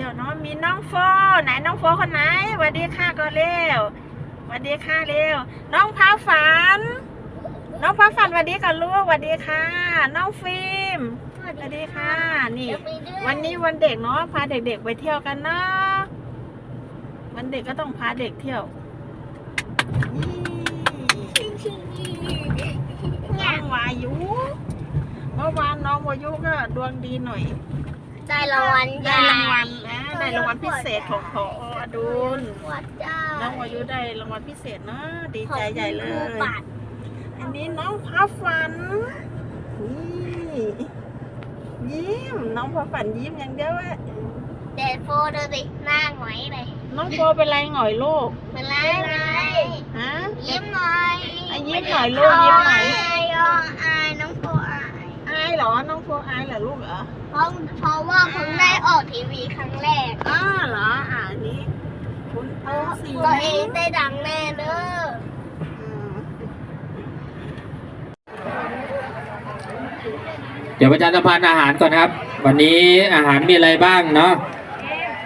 เดี๋ยวเน้องมีน้องโฟไหนน้องโฟคนไหนสวัสดีค่ะก็เร็วสวัสดีค่ะเร็ว น้องพาฝัน น้องพาฝันสวัสดีค่ะลูกสวัสดีค่ะ น้องฟิล์มสวัสดีค่ะ นี่ วันนี้วันเด็กเนาะพาเด็กๆไปเที่ยวกันเนาะวันเด็กก็ต้องพาเด็กเที่ยวนี่น้องวายุเมื่อวานน้องวายุก็ดวงดีหน่อย ได้รางวัลได้รางวัลนะได้รางวัลพิเศษของพออดุลวัดจ้าน้องวายุได้รางวัลพิเศษเนาะดีใจใหญ่เลขอบคุณครูย ปัดอันนี้น้องพาฝันนี่ยิ้มน้องพาฝันยิ้มอย่างเดียวอะเดดโฟดูสิหน้าหงอยเลยน้องโฟเป็นไรหน่อยลูกเป็นไรไงฮะยิ้มหน่อยอะยิ้มหน่อยลูกยิ้มหน่อยอายออา เหรอ น้องโฟอายเหรอลูกเหรอ เพราะเพราะว่าเพิ่งได้ออกทีวีครั้งแรก อ้าเหรอ อ่านี้ คุณเอาสีตัวเองได้ดังแน่เด้ออืมเดี๋ยวประชาสัมพันธ์อาหารก่อนครับ วันนี้อาหารมีอะไรบ้างเนาะ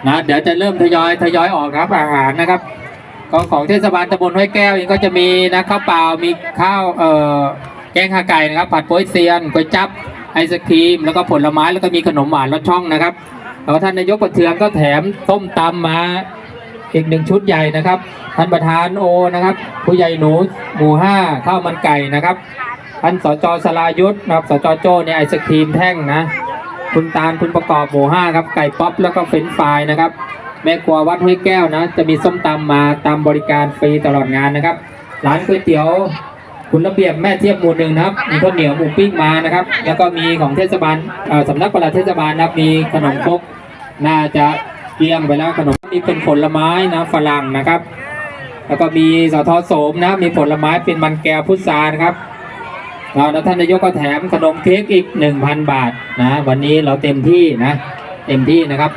นะเดี๋ยวจะเริ่มทยอยทยอยออกครับอาหารนะครับ ก็ของเทศบาลตำบลห้วยแก้วเองก็จะมีนะข้าวเปล่ามีข้าวเอ่อแกงขาไก่นะครับ ผัดโป๊ยเซียนก๋วยจั๊บ ไอศครีม แล้วก็ผลไม้แล้วก็มีขนมหวานรสช่องนะครับแล้วท่านนายกประเทืองก็แถมส้มตำมาอีกหนึ่งชุดใหญ่นะครับ ท่านประธานโอนะครับ ผู้ใหญ่หนูหมู่ห้าข้าวมันไก่นะครับท่านสจสลายุทธนะครับสจโจ้เนี่ยไอศครีมแท่งนะ คุณตาลคุณประกอบหมู่ห้าครับไก่ป๊อปแล้วก็เฟรนฟรายนะครับ แม่ครัววัดห้วยแก้วนะ จะมีส้มตำมาตามบริการฟรีตลอดงานนะครับ ร้านก๋วยเตี๋ยว คุณระเบียบแม่เทียบหมู่หนึ่งนะครับ มีข้าวเหนียวหมูปิ้งมานะครับ แล้วก็มีของเทศบาลสำนักปลัดเทศบาลนะครับมีขนมครกน่าจะเกลี้ยงไปแล้วขนมนี่เป็นผลไม้นะฝรั่งนะครับ แล้วก็มีสทโสมนะมีผลไม้เป็นมันแก้วพุทรานะครับเราแล้วท่านนายกก็แถมขนมเค้กอีก 1,000 บาทนะ วันนี้เราเต็มที่นะ เต็มที่นะครับ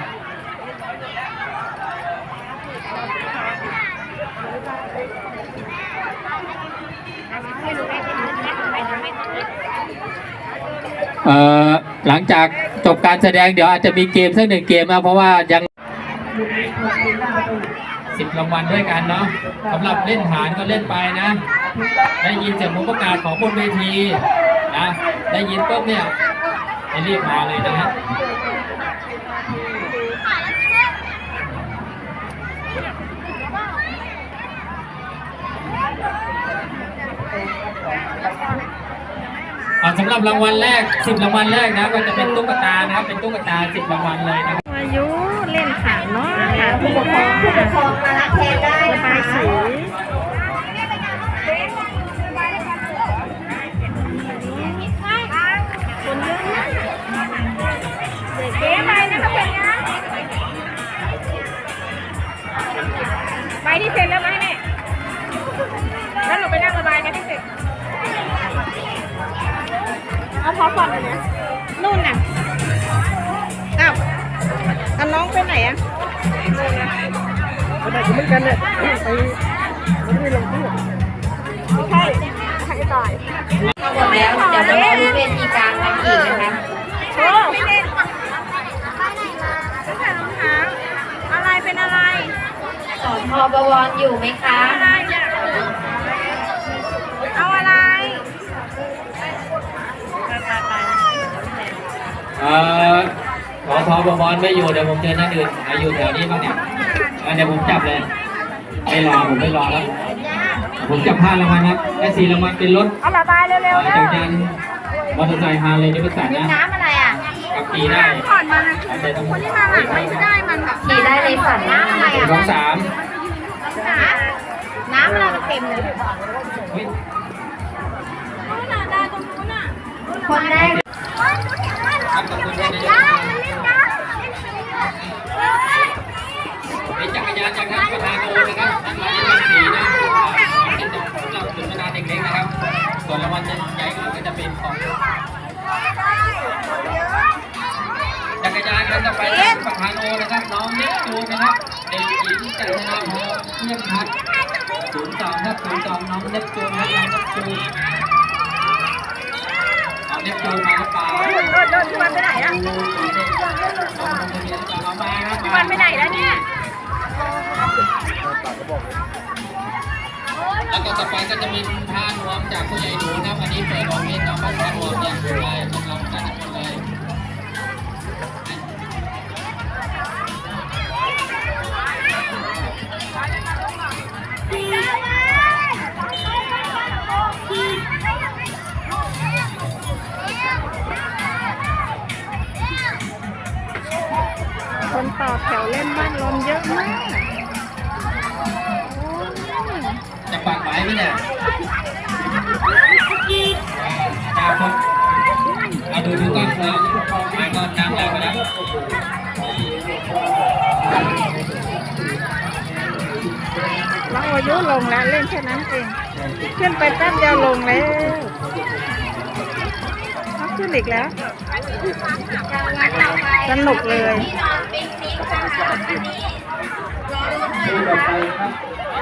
หลังจากจบการแสดงเดี๋ยวอาจจะมีเกมสักหนึ่งเกมนะเพราะว่ายังสิบรางวัลด้วยกันเนาะสำหรับเล่นฐานก็เล่นไปนะ ได้ยินเสียงผู้ประกาศของบนเวทีนะได้ยินปุ๊บเนี่ยให้รีบมาเลยนะฮะ สำหรับรางวัลแรกสิบรางวัลแรกนะก็จะเป็นตุ๊กตานะครับ เป็นตุ๊กตาสิบรางวัลเลยนะครับวายุเล่นขันเนาะค่ะผู้ปกครองผู้ปกครองมารับแทนได้ระนะบายคะสี เอ่อขอทอบอลไม่อยู่เดี๋ยวผมเชิญท่านอื่นมาอยู่แถวนี้บ้างเนี่ยอะเดี๋ยวผมจับเลย ไม่รอผมไม่รอแล้ว ผมจับห้ารางวัลครับได้สี่รางวัลเป็นรถเอาระบายเร็วๆจัเร็วกรยานมอเตอร์ไซค์ฮาร์เลย์ดิวิสันนะน้ำอะไรอะขับขี่ได้ก่อนมาแต่ต้องคนที่มาหลังไม่ได้มันแบบขี่ได้เลยฝันนะน้ำอะไรอะสองสามน้ำอะไรมันเต็มเลยเฮ้ยนู่นน่ะได้ตรงนู้นน่ะคนแรก ครับขอบคุณท่านนายกมีจักรยานจากท่านประธานโอนะครับท่านมายเป็นสีนะเป็นของสำหรับจุดประธาเด็กๆนะครับ ส่วนรางวัลใหญ่ก็จะเป็นของจักรยานกันต่อไปนะครับประธานโอนะครับน้องเน็กจูนะครับเด็กหญิงจันทนาพรเที่ยงพัฒน์ศูนย์สองครับศูนย์สองน้องเน็กจูนครับน้องเน็กจู ล็กจูนมาหรือเปล่าโดนโดนชวนไปไหนอะดูสีเด็กน้องลงทะเบียนกับไปไหนแล้วเนี่ยแล้วก็ต่อไปก็จะมีพานรวมจากผู้ใหญ่หนูนะครับอันนี้เปิดออกเป็นนะครับพานวมอย่างไรกำลังเลย คนต่อแถวเล่นบ้านลมเยอะมากจะปักไว้ไหมเนี่ยจ้าครับเอาดูดูก่อนครับไปก่อนน้ำแล้วนะครับน้องอายุลงแล้วเล่นแค่นั้นเอง ขึ้นไปแป๊บเดียวลงแล้วเอาขึ้นอีกแล้ว สนุกเลย คะอันนี้รอดูหน่อยดูนะต่อคะไปครับ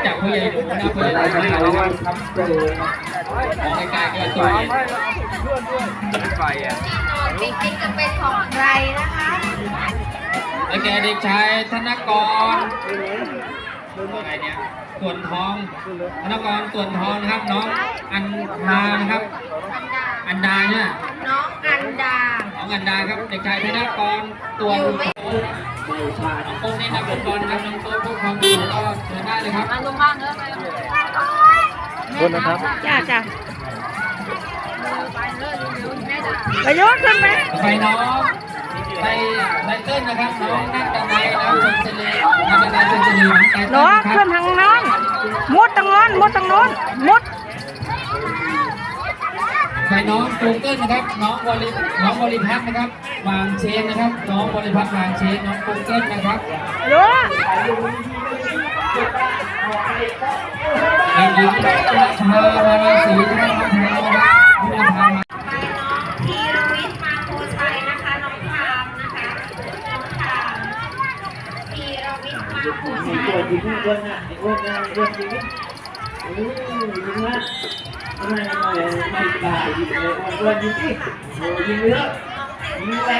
จากผู้ใหญ่หนูนะผู้ใหญ่หนูนะครับครับมองใกล้ๆก็ตัวไฟอะที่นอนปิกนิกจะเป็นของใครนะคะ แล้วแกเด็กชายธนกร อะไรเนี่ยส่วนทองธนกรส่วนทองนะครับ น้องอันดานะครับ อันดาอันดาเนี่ยน้องอันดาน้องอันดาครับเด็กชายธนกรตัวอยู่ไหมน้องโป๊กนี่นักฟุตบอลครับน้องโป๊กพวกความสูงก็เชิญได้เลยครับมาลงบ้างเนอะโทษนะครับจ้าจ้าอายุขึ้นไหมไปน้อง ไปไตเติ้ลนะครับน้องนักดนายนะครับชนเซลีนักดนายชนเซลีน้องไตน้เติ้อลงนะคขึ้รับนทางน้องมุดทางโน้นมุดทางโน้นมุดไปน้องกูเกิลนะครับ น้องบริน้องบริพัตรนะครับวางเชนนะครับ น้องบริพัตรวางเชนน้องกูเกิลนะครับอายุไอ้หญิงราชามาราศีนะครับน้องแพรนะครับน้องแพรมา ไปน้องธีรวิทย์มาโพชัยนะคะ น้องพามนะคะ น้องพามธีรวิทย์มา โพชัยตัวยิงเรื่องอะไอ้พวกนั้นเรื่องยิงโอ้ยยิงละไม่ไม่ไม่ตายยิงเลยตัวยิงที่โอ้ยิงเยอะยิงแห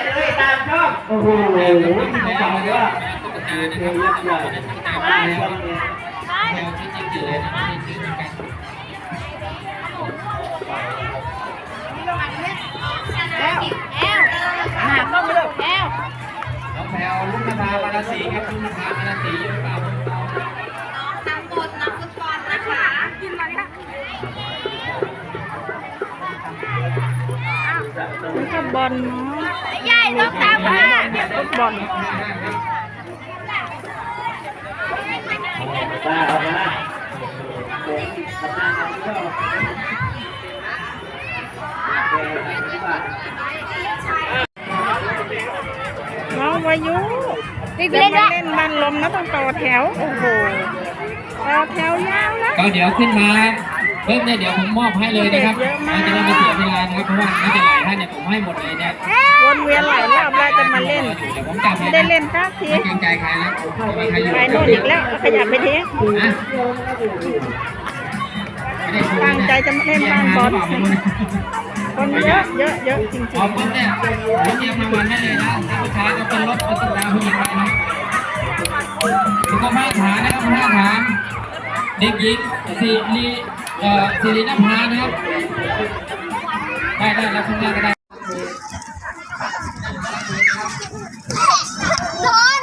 บอลเนาะยายต้องตามมาฟุตบอลตาเอามาน้องวายุจะมาเล่นบ้านลมนะต้องต่อแถว โอ้โหต่อแถวยาวนะก็เดี๋ยวขึ้นมา เพิ่มเนี่ยเดี๋ยวผมมอบให้เลยนะครับเยอะมากมันจะได้ไม่เสียเวลานะครับเพราะว่าน่าจะหลายท่านเนี่ยผมให้หมดเลยเนี่ยวนเวียนหลายรอบแล้วจะมาเล่นเดี๋ยวผมกลับไม่เลยได้นะเล่นสักทีไม่เกรงใจใครแล้วไม่มีใครอยู่ไปโน่นอีกแล้วขยับไปทีนะไม่ได้คุยตั้งใจจะมาเล่นบ้านบอลคนเยอะเยอะเยอะจริงพอปุ๊บเนี่ยผมเตรียมรางวัลให้เลยนะถ้าผู้ชายก็เป็นรถเป็นตุ๊กตาผู้หญิงไปนะสุขภาพฐานนะครับผ้าฐานเด็กหญิงสิริเอ่อ สิรินภานะครับ ได้ได้แล้วข้างหน้าก็ได้โดน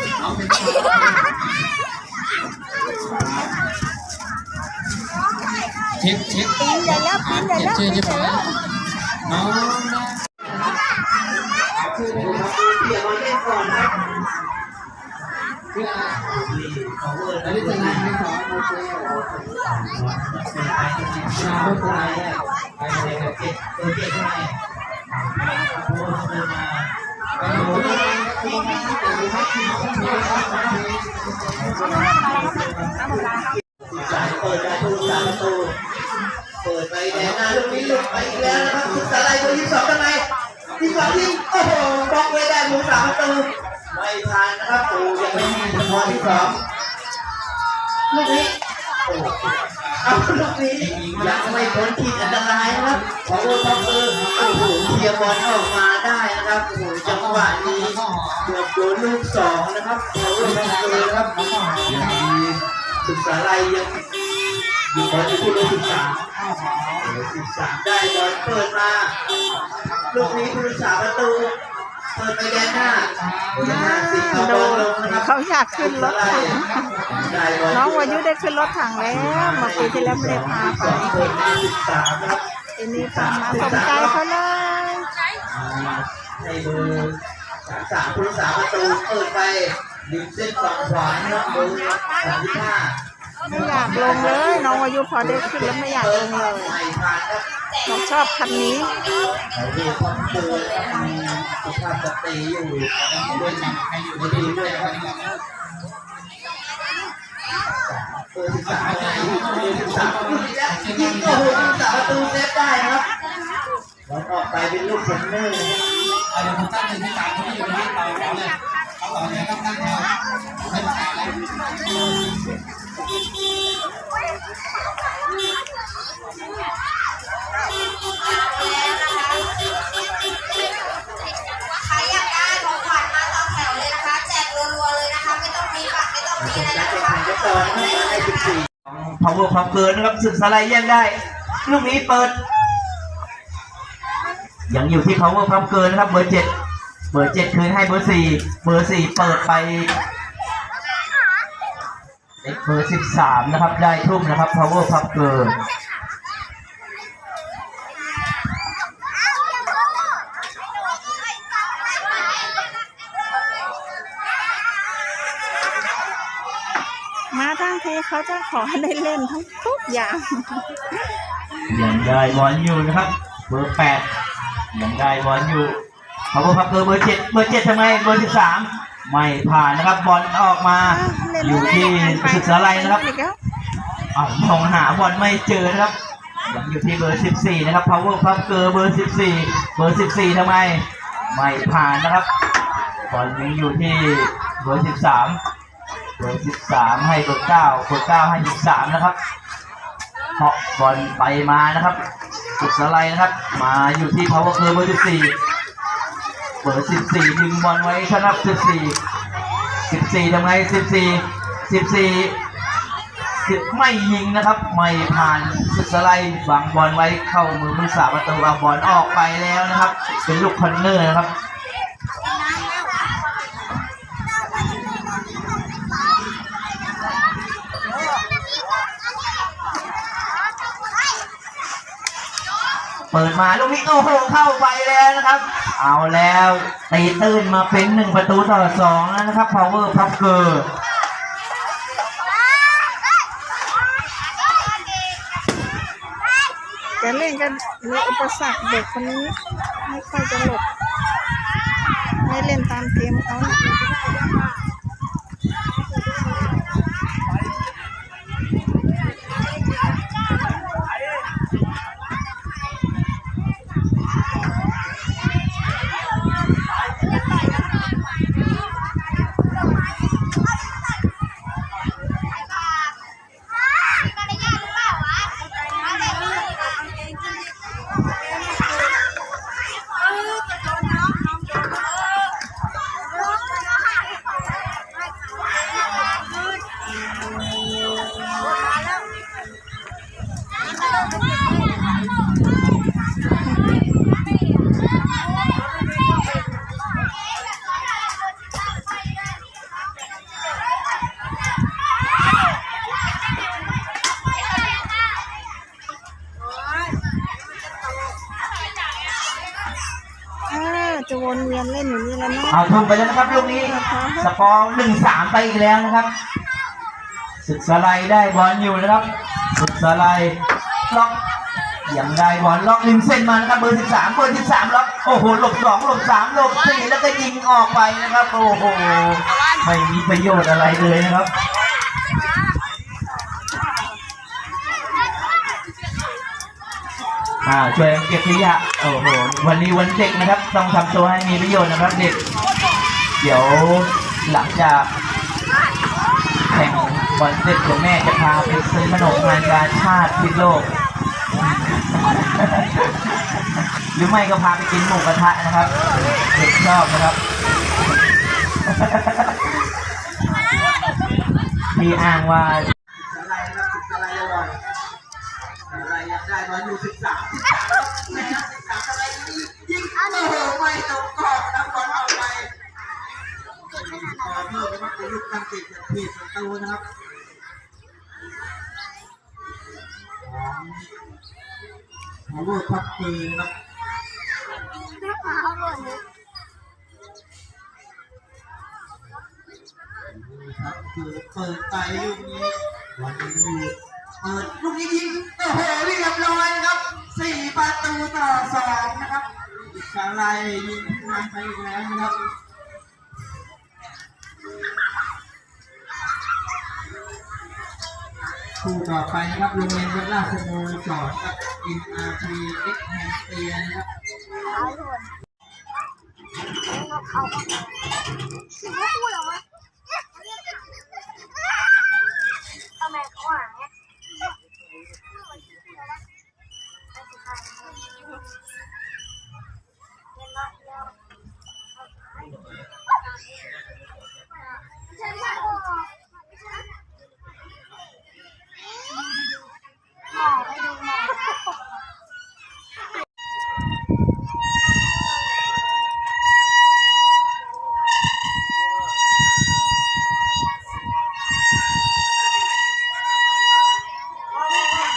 เช็คเช็คปีนใหญ่แล้วปีนใหญ่แล้วชื่อใช่ไหมน้อง ชาวโบราเนี่ยไปเลยกับเจ็ดตัวเจ็ดเท่าไหร่โอ้โหมาไปโอ้โหทีมงานที่เป็นพักที่เขาเรียกว่าสายเปิดประตูสามประตูเปิดไปแดนหน้าลูกนี้หลุดไปอีกแล้วนะครับคุณสาลายตัวยี่สิบสองทำไมยี่สิบสองยิงโอ้โหบล็อกไว้ได้มุมสามประตูไม่ผ่านนะครับโอ้ยังไม่มีพอที่สองลูกนี้โอ้โห เอาลูกนี้ยังไม่พ้นขีดอันตรายนะครับพาวเวอร์พับเบอร์โอ้โหเคลียร์บอลออกมาได้นะครับโอ้โหจังหวะนี้เกือบโดนลูกสองนะครับพาวเวอร์พับเบอร์นะครับยังมีศึกษาลัยยังอยู่บอลที่ผู้เล่นศึกษาศึกษาได้บอลเปิดมาลูกนี้ผู้รักษาประตู เปิดไปแดนหน้าแดนหน้าสิเอาบอลลงนะครับเขาอยากขึ้นรถถังได้บอลน้องวายุได้ขึ้นรถถังแล้วเมื่อปีที่แล้วไม่ได้พาไปสองคนที่สิบสามนะครับทีนี้พามาสมใจเขาเลยในเบอร์สามสามผู้รักษาประตูเปิดไปดึงเส้นฝั่งขวานะครับเบอร์สามสิบห้าไม่อยากลงเลย น้องวายุพอได้ขึ้นแล้วไม่อยากลงเลยใหม่ผ่านครับน้องชอบคันนี้ เราดูความเจอครับมีสุภาพสตรีอยู่ด้วยให้อยู่ในทีด้วยนะครับเบอร์สิบสามเบอร์สิบสามลูกนี้แล้วยิงโอ้โหผู้รักษาประตูเซฟได้นะครับบอลออกไปเป็นลูกคอร์เนอร์นะครับใค การนะแข่งคะขันจะต่อรับในสิบสี่ power ความเกินนะครับสึกสไลด์แย่งได้ ลูกนี้เปิด ยังอยู่ที่ power ความเกินนะครับเบอร์เจ็ดเบอร์เจ็ดคืนให้เบอร์สี่เบอร์สี่เปิดไปเบอร์สิบสามนะครับได้ทุ่มนะครับ power ความเกิน มาทั้งทีเขาจะขอให้ได้เล่นทั้งทุกอย่าง ยังได้บอลอยู่นะครับ เบอร์แปดยังได้บอลอยู่ power ความเกินเบอร์เจ็ดเบอร์เจ็ดทำไมเบอร์สิบสามไม่ผ่านนะครับบอลออกมาอยู่ที่ศึกษาลัยนะครับอ้าวมองหาบอลไม่เจอนะครับยังอยู่ที่เบอร์14นะครับ power พับเกอร์เบอร์14เบอร์14ทำไมไม่ผ่านนะครับบอลยังอยู่ที่เบอร์13เบอร์13ให้เบอร์9เบอร์9ให้13นะครับเพาะบอลไปมานะครับสุดสไลด์นะครับ มาอยู่ที่ power เกอร์เบอร์14เบอร์14ดึงบอลไว้ครับ14 14ทำไง14 14สิบสี่สิบไม่ยิงนะครับ ไม่ผ่านสุดสไลด์วางบอลไว้เข้ามือผู้สาประตูเอาบอลออกไปแล้วนะครับ เป็นลูกคอนเนอร์นะครับ เปิดมาลูกนี้โอ้โหเข้าไปแล้วนะครับ เอาแล้วตีตื้นมาเป็นหนึ่งประตูต่อสองแล้วนะครับ power p u b เกอร์จะเล่นกันมีอุปสรรคเด็กคนนี้ไม่ค่อยจะหลบไม่เล่นตามเกมเขา จะวนเวียนเล่นอยู่นี่แล้วเนาะเอาทุ่มไปแล้วนะครับลูกนี้ สกอร์หนึ่งสามไปอีกแล้วนะครับ ศึกสไลด์ได้บอลอยู่นะครับ ศึกสไลด์ล็อกยังได้บอลล็อกริมเส้นมานะครับเบอร์สิบสามเบอร์สิบสามล็อกโอ้โหหลบสองหลบสามหลบสี่แล้วก็ยิงออกไปนะครับ โอ้โหไม่มีประโยชน์อะไรเลยนะครับอ่าช่วยเก็บขยะ โอ้โหวันนี้วันเด็กนะครับ ต้องทำตัวให้มีประโยชน์นะครับเด็ก เดี๋ยวหลังจากแข่งบวันเสร็จเดี๋ยวแม่จะพาไปซื้อขนมงานกาชาติพิษโลก หรือไม่ก็พาไปกินหมูกระทะนะครับ เด็กชอบนะครับมีอ้างว่าอะไรนะครับอะไรอร่อยอะไรอยากได้ตอนอยู่สิบสาม นะครับเป็นลูกตั้งติดผิดประตูนะครับของโลดพักปืนนะครับครับคือเปิดไปลูกนี้วันนี้เปิดลูกนี้ยิงโอ้โหเรียบร้อยนะครับสี่ประตูต่อสองนะครับอิสราเอลยิงนำไปแล้วนะครับ คู่ต่อไปนะครับโรงเรียนวัดราชสโมสรครับอินอาร์พีเอ็กแฮนเตียนะครับ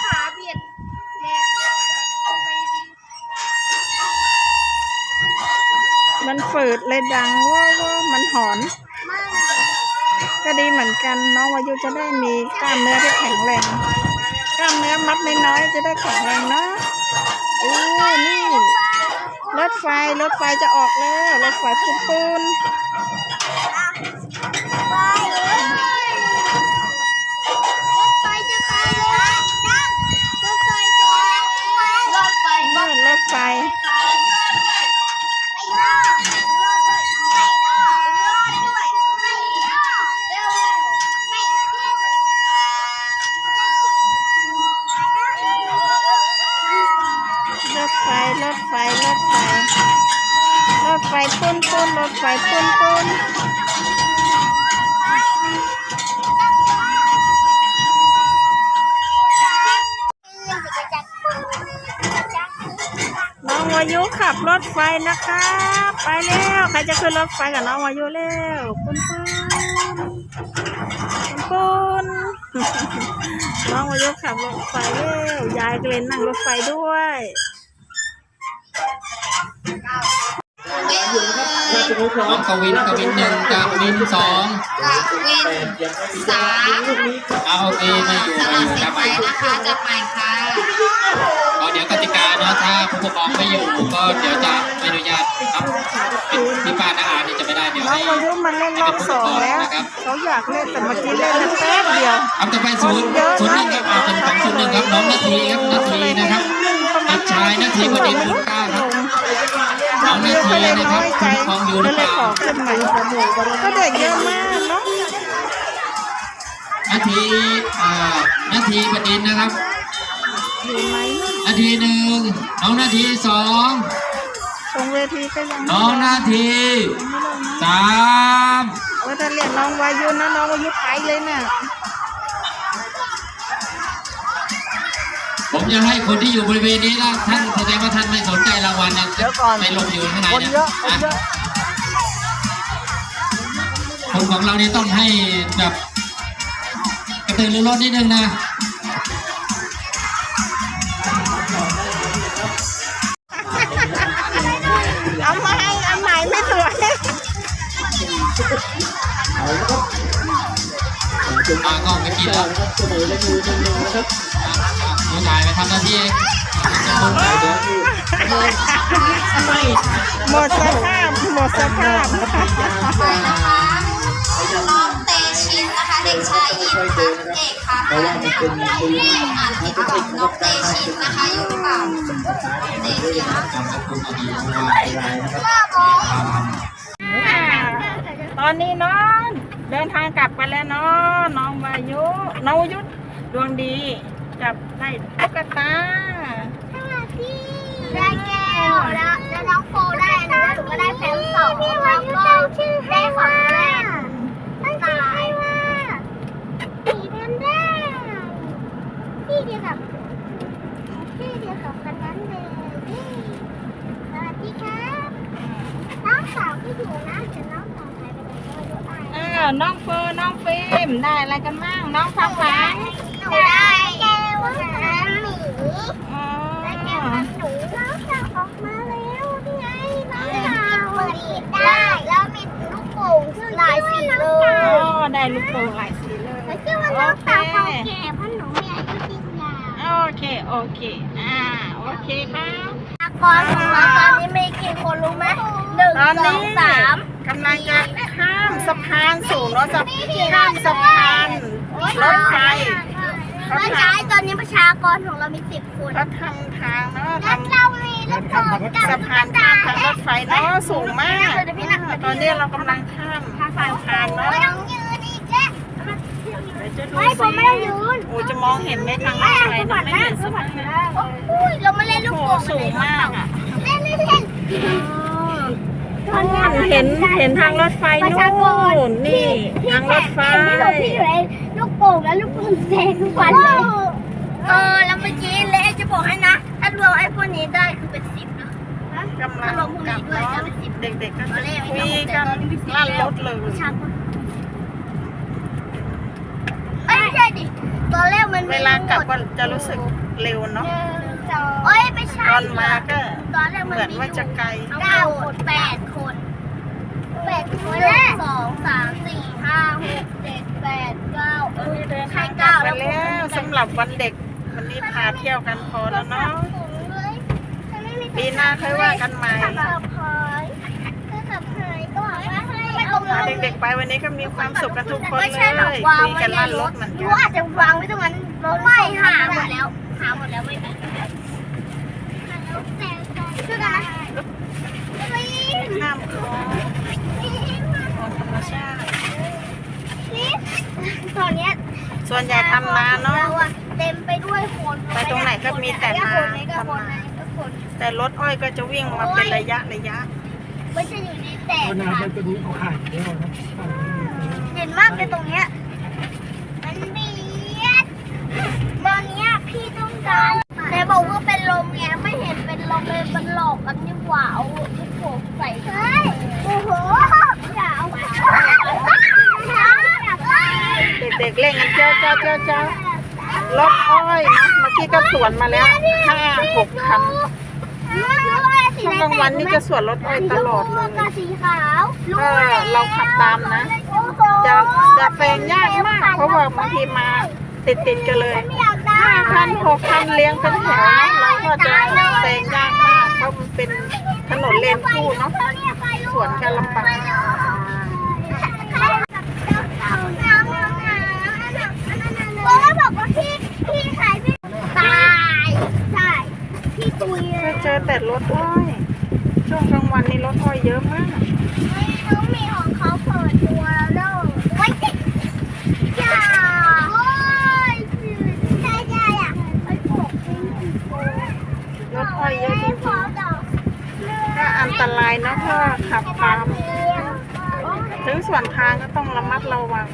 ขาเบียดแรงไปดี มันฝืดเลยดังว่าว่ามันหอน มาก ก็ดีเหมือนกันน้อง วายุจะได้มีกล้ามเนื้อที่แข็งแรงกล้ามเนื้อมัดน้อยๆจะได้แข็งแรงเนาะอู้นี่รถไฟรถไฟจะออกแล้วรถไฟปูนปูน ไปเลยรถไฟจะไปแล้วนั่งรถไฟจะไปรถไฟ ๆนู่นรถไฟ ไม่รอดรอดด้วยไม่รอดรอดด้วยไม่รอดเร็วเร็วไม่เร็ว รถไฟรถไฟรถไฟ รถไฟปูนปูนรถ ไฟปนปูนน้องวายุขับรถไฟนะคะไปแล้วใครจะขึ้นรถไฟกับน้องวายุเร็วปูนปูนปูนปูนน้องวายุขับรถไฟเร็วยายก็เลยนั่งรถไฟด้วย กวินกวินหนึ่งกวินสองวินสามเอาโอเคไม่อยู่สไม่ลัอบยู่สิจับบใหไปม่นะคะจับใหม่ค่ะก็เดี๋ยวกติกาเนาะถ้าผู้ปกครองไม่อยู่ก็เดี๋ยวจะไม่อนุญาตครับพี่ป้าน้าอานี่จะไม่ได้เดี๋ยวน้องให้วายุมันเล่นรอบสองแล้วเขาอยากเล่นแต่เมื่อกี้เล่นแค่แป๊บเดียวเอาต่อไปศูนย์ศูนย์หนึ่งครับเอาเป็นของศูนย์หนึ่งครับน้องนาทีครับนาทีนะครับเด็กชายนาทีประเด็นคุณก้าครับ น้องวายุก็เลยน้อยใจก็เลยขอขึ้นใหม่ก็เด็กเยอะมากเนาะนาทีอ่านาทีประเด็นนะครับอยู่ไหมนาทีหนึ่งน้องนาทีสองตรงเวทีก็ยังน้องนาทีสามว่าจะเรียกน้องวายุนะน้องวายุไปเลยน่ะ ผมจะให้คนที่อยู่บริเวณนี้นะท่านแสดงว่าท่านไม่สนใจรางวัลนะไปหลบอยู่ข้างในเนี่ยนะคนของเรานี่ต้องให้แบบกระตือรือร้นนิดนึงนะเอามาให้อันไหนไม่สวยอ่าก็ไม่กินแล้ว ผู้ชายไปทำหน้าที่เองจะคนไหนเดี๋ยวหมดสภาพหมดสภาพไปนะคะน้องเตชินนะคะเด็กชายยินทักเอกค่ะอ่านผิดก่อนน้องเตชินนะคะอยู่หรือเปล่าเตชินตอนนี้น้องเดินทางกลับกันแล้วเนาะน้องวายุน้องวายุดวงดี จับได้ตุ๊กตาได้แก้วแล้วแล้วน้องโฟได้นะหนูก็ได้แฟนสองแล้วก็ได้ของเล่นตายว่าสีแพนด้าพี่เดียวกับพี่เดียวกับคนนั้นเลยสวัสดีครับน้องสาวที่อยู่นะเดี๋ยวน้องสาวหายไปไหนก็ไม่รู้อะอ้าวน้องเฟอร์น้องฟิล์มได้อะไรกันบ้างน้องฟังฝันหนูได้แก้วน้ำหมีอ๋อได้แก้วน้ำหนูน้ องสาวออกมาแล้วนี่ไงน้องสาวเปิดอีกได้แล้วมีลูกโป่งหลายสีเลอ๋ยอได้ลูกโป่งหลายสีเลยไม่ใช่ว่าน้อเขาแก่เพราะหนูมีอายุจริงยาวโอเคโอเคอ่าโอเคครับกรของเราตอนนี้มีกี่คนรู้ไหมหนึ่งตอนสอนี้งสามกำลังจะข้ามสะพานสูงรถจะข้ามสะพานรถไฟ ไม่ใช่ตอนนี้ประชากรของเรามีสิบคนเขาทำทางเนาะทแล้วเรามีลูกโป่งกับำสะพานข้ามทางรถไฟเนาะสูงมากตอนนี้เรากำลังข้ามสะพานเนาะไม่ต้องยืนอีกแล้ว เดี๋ยวจะดูไม่ผมไม่ได้ยืน โอ้จะมองเห็นไหมทางรถไฟเนาะไม่เห็นสักนิดอุ้ยเราไม่เล่นลูโอ้กโหโป่งสูงมากอะ เล่นเล่นเล่น เห็นเห็นทางรถไฟนู่นนี่ทางรถไฟที่เราพี่อยู่ในลูกโป่งแล้วลูกโป่งแตกทุกวันเลยเออแล้วเมื่อกี้เละจะบอกให้นะ ถ้ารวมไอ้พวกนี้ได้คือเป็นสิบนะกำลังกลับเนาะเด็กๆก็จะคุยกันลั่นรถเลยชาคนเอ้ยไม่ใช่ดิตอนแรกมันเวลากลับก็จะรู้สึกเร็วเนาะ เอ้ยไม่ใช่ตอนมาก็ตอนแรกเหมันมือนมีว่าจะไกล เก้าคนแปดคนแปดคนสองสามสี่ห้าหกเจ็ดแปดเก้าเออเดินใช่ทางกลัเก้าบไปแล้วแล้วสำหรับวันเด็ก วันนี้พาเที่ยวกันพอแล้วเนาะ ปีหน้าค่อยว่ากันใหม่ ขับพายก็ขับพายก็บอกว่าให้เอาพาเด็กๆไปวันนี้ก็มีความสุขกันทุกคนไม่เลใช่แบบยวางคุยไว้กันในลั่นรรถถเหมือนหกัรือนว่าอาจจะวางไว้ตรงนั้นรถไม่หาหมดแล้ว หาหมดแล้วไม่มีช่วยกันนะข้ามคลองของธรรมชาตินี่ตอนเนี้ยส่วนใหญ่ทำนาเนาะเราอะเต็มไปด้วยคนไปตรงไหนก็มีแต่นาคนไหนก็คนไหนก็คนแต่รถอ้อยก็จะวิ่งมาเป็นระยะระยะมันจะอยู่ในแต่คนอาจจะดูเขาขายเยอะนะเห็นมากเลยตรงเนี้ยมันเบียดตอนเนี้ยพี่ต้อง การแต่บอกว่าเป็นลมไงไม่เห็นเป็นลมเลยมันหลอกกันนี่หว่าเอาลูกโป่งใส่เฮ้ยโอ้โหอย่าเอาเด็กๆเล่นกันเจ้าเจ้าเจ้าเจ้ารถอ้อยนะเมื่อกี้ก็สวนมาแล้วห้าหกคันช่วงกลางวันนี่จะสวนรถอ้อยตลอดเลยกับสีขาวเออเราขับตามนะ จะจะแซงยากมาก เพราะว่าบางทีมาติดติดกันเลย ห้าคันหกคันเลี้ยงเป็นแถวนะเราก็จะแซงยากมากเพราะมันเป็นถนนเลนคู่เนาะสวนกันลำบากเพราะว่าบอกว่าพี่พี่ขายพี่ตายใช่พี่ตุยเลก็ยเจอแต่รถอ้อย ช่วงกลางวันนี่รถอ้อยเยอะมาก เขามีของเขาเปิดตัวแล้วไว้ติดจ้าโอ้ยใช่ใช่อะไอ้พวกนี้ รถอ้อยเยอะจริง พอดอก ๆก็อัน ตรายนะถ้าขับตามถึงส่วนทางก็ต้องระมัดระวัง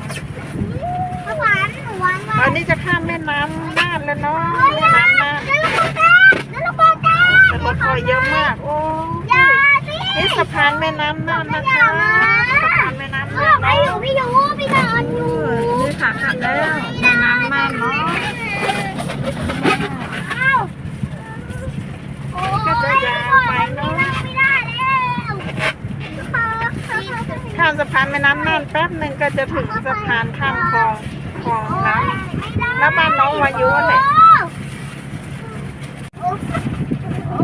เมื่อวานหนูวางตไว้อนนี้จะข้ามแม่น้ำน่านแล้วเนาะแม่น้ำน่านนั่นลูกโป่งแตกแต่รถอ้อยเยอะมาก โอ้อย่าสินี่สะพานแม่น้ำน่านนะคะสะพานแม่น้ำน่านไม่เนาะอยู่พี่ยูพี่นอนอยู่เออนี่ค่ะขับแล้วแม่น้ำน่านเนาะอ้าวโอ้ยไม่ได้แล้ว ข้ามสะพานแม่น้ำน่านแป๊บหนึ่งก็จะถึงสะพานข้ามคลองคลองน้ำแล้วบ้านน้องวายุแหละ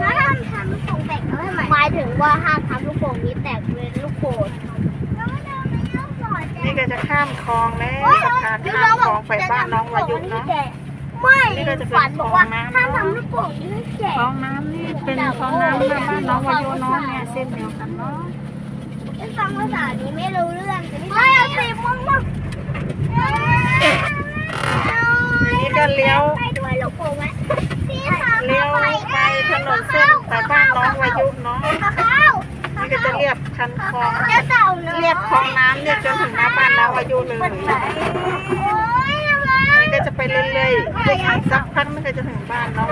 แล้วห้ามทำลูกโป่งแตกแล้วทำไมหมายถึงว่าห้ามทำลูกโป่งนี้แตกเป็นลูกโป่งนี่ก็จะข้ามคลองแล้วสะพานข้ามคลองไปบ้านน้องวายุเนาะไม่นี่ก็จะเป็นฝันบอกว่าคลองน้ำห้ามทำลูกโป่งนี้ให้แตคลกองน้ำนี่เป็นคลองน้ำหน้าบ้านน้องวายุเนาะเนี่ยเส้นเดียวกันเนาะไม่ใช่ ฟังภาษานี้ไม่รู้เรื่องเฮ้ยเอาสีม่วงมานี่ก็เลี้ยวไปด้วยลูกโป่งไหมพี่คะเลี้ยวไปถนนเส้นแต่บ้านน้องวายุเนาะข้าวนี่ก็จะเรียบคันคลองจะเต่าเนอะเรียบคลองน้ำเนี่ยจนถึงหน้าบ้านน้องวายุเลยโอ้ยทำไมนี่ก็จะไปเรื่อยๆอีกสักพักนึงก็จะถึงบ้านน้อง